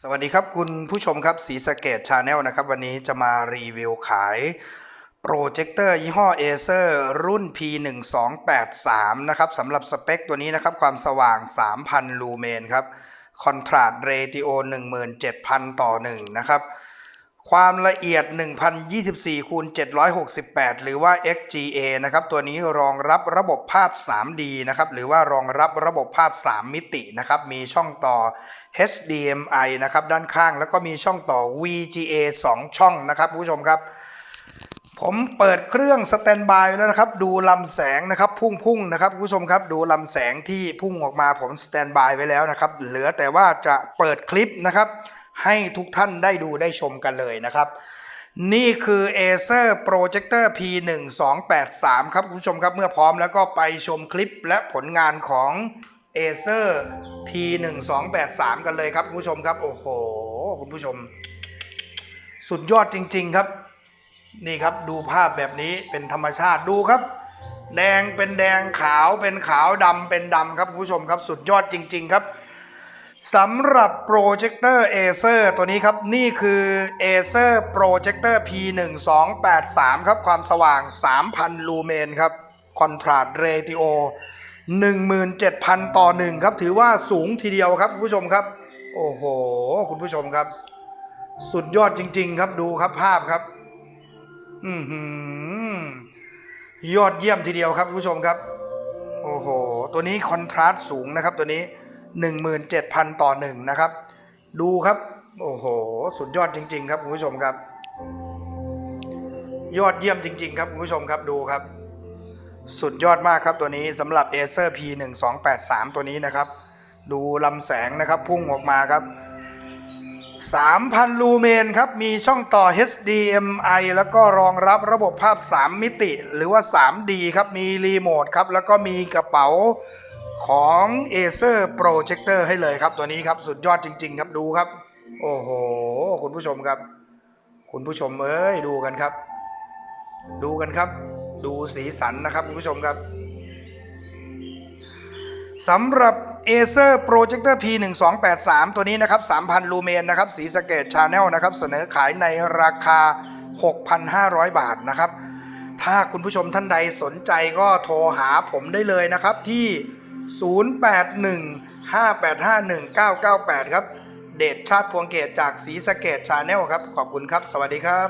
สวัสดีครับคุณผู้ชมครับสีสเกตชาแนลนะครับวันนี้จะมารีวิวขายโปรเจคเตอร์ยี่ห้อเอเซอรุ่น P1283 นะครับสำหรับสเปคตัวนี้นะครับความสว่าง 3,000 ลูเมนครับคอนทราสเรติโอ 17,000 ต่อ 1 นะครับ ความละเอียด 1024คูณ768 หรือว่า XGA นะครับ ตัวนี้รองรับระบบภาพ 3D นะครับ หรือว่ารองรับระบบภาพ 3 มิตินะครับ มีช่องต่อ HDMI นะครับ ด้านข้าง แล้วก็มีช่องต่อ VGA 2 ช่องนะครับผู้ชมครับ ผมเปิดเครื่องสแตนบายไว้แล้วนะครับ ดูลำแสงนะครับ พุ่งๆนะครับผู้ชมครับ ดูลำแสงที่พุ่งออกมาผมสแตนบายไว้แล้วนะครับ เหลือแต่ว่าจะเปิดคลิปนะครับ ให้ทุกท่านได้ดูได้ชมกันเลยนะครับ นี่คือ Acer Projector P1283 ครับคุณผู้ชมครับเมื่อพร้อมแล้วก็ไปชมคลิปและผลงานของ Acer P1283 กันเลยครับคุณผู้ชมครับ โอ้โห คุณผู้ชม สุดยอดจริง ๆครับ นี่ครับดูภาพแบบนี้เป็นธรรมชาติดูครับแดงเป็นแดงขาวเป็นขาวดำเป็นดำครับคุณผู้ชมครับ สุดยอดจริง ๆ ครับ สำหรับโปรเจคเตอร์ Acer ตัวนี้ครับ นี่คือ Acer Projector P1283 ครับ ความสว่าง 3,000 ลูเมนครับคอนทราสต์เรติโอ17,000 ต่อ 1 ครับ ถือว่าสูงทีเดียวครับคุณผู้ชมครับ โอ้โห คุณผู้ชมครับ สุดยอดจริง ๆ ครับดูครับภาพครับ อือหือยอดเยี่ยมทีเดียวครับคุณผู้ชมครับ โอ้โห ตัวนี้คอนทราสต์สูงนะครับตัวนี้ 17,000 ต่อหนึ่งนะครับ ดูครับ โอ้โห สุดยอดจริง ๆ ครับคุณผู้ชมครับ ยอดเยี่ยมจริง ๆ ครับคุณผู้ชมครับดูครับ สุดยอดมากครับตัวนี้สำหรับ Acer P1283 ตัวนี้นะครับ ดูลำแสงนะครับพุ่งออกมาครับ 3,000 ลูเมนครับ มีช่องต่อ HDMI แล้วก็รองรับระบบภาพ 3 มิติ หรือว่า 3D ครับ มีรีโมทครับ แล้วก็มีกระเป๋า ของ Acer Projector ให้เลยครับ ตัวนี้ครับสุดยอดจริง ๆ ครับดูครับ โอ้โห คุณผู้ชมครับ คุณผู้ชมเอ้ยดูกันครับ ดูกันครับ ดูสีสันนะครับ คุณผู้ชมครับสำหรับ Acer Projector P1283 ตัวนี้นะครับ 3,000 ลูเมนนะครับ สีสเกตชาแนลนะครับ เสนอขายในราคา 6,500 บาทนะครับ ถ้าคุณผู้ชมท่านใดสนใจก็โทรหาผมได้เลยนะครับที่ 0815851998 ครับ เดชชาติพวงเกตจากสีสะเกตชาแนลครับ ขอบคุณครับ สวัสดีครับ